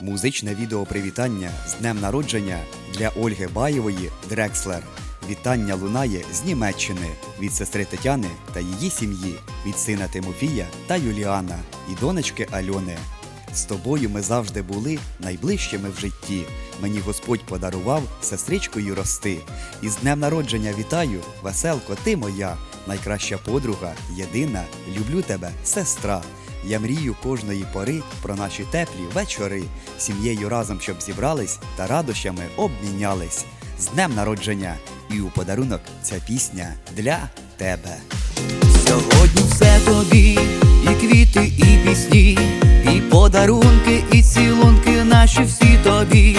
Музичне відео привітання з днем народження для Ольги Баєвої Дрекслер. Вітання лунає з Німеччини від сестри Тетяни та її сім'ї, від сина Тимофія та Юліана і донечки Альони. З тобою ми завжди були найближчими в житті. Мені Господь подарував сестричкою рости. І з днем народження вітаю, веселко, ти моя, найкраща подруга, єдина, люблю тебе, сестра. Я мрію кожної пори про наші теплі вечори, сім'єю разом, щоб зібрались та радощами обмінялись. З днем народження! І у подарунок ця пісня для тебе. Сьогодні все тобі, і квіти, і пісні, і подарунки, і цілунки наші всі тобі.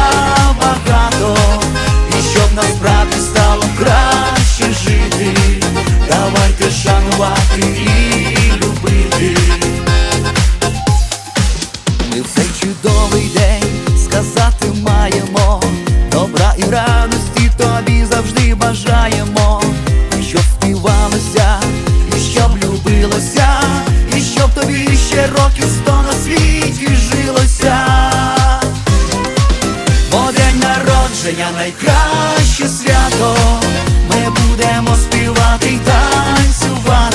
Народження найкраще свято. Ми будемо співати й танцювати,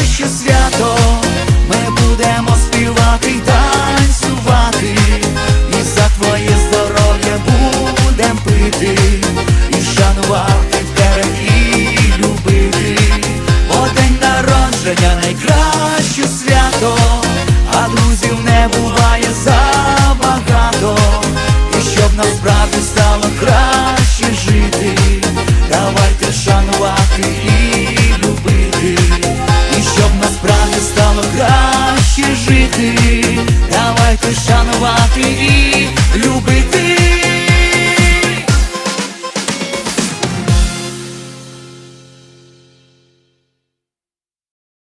ще свято, ми будемо співати танцювати, і за твоє здоров'я будем пити, і шанувати тебе і любити, бо день народження найкраще свято, а друзів не буває забагато, і щоб нас брати стало краще жити, давайте шанувати. see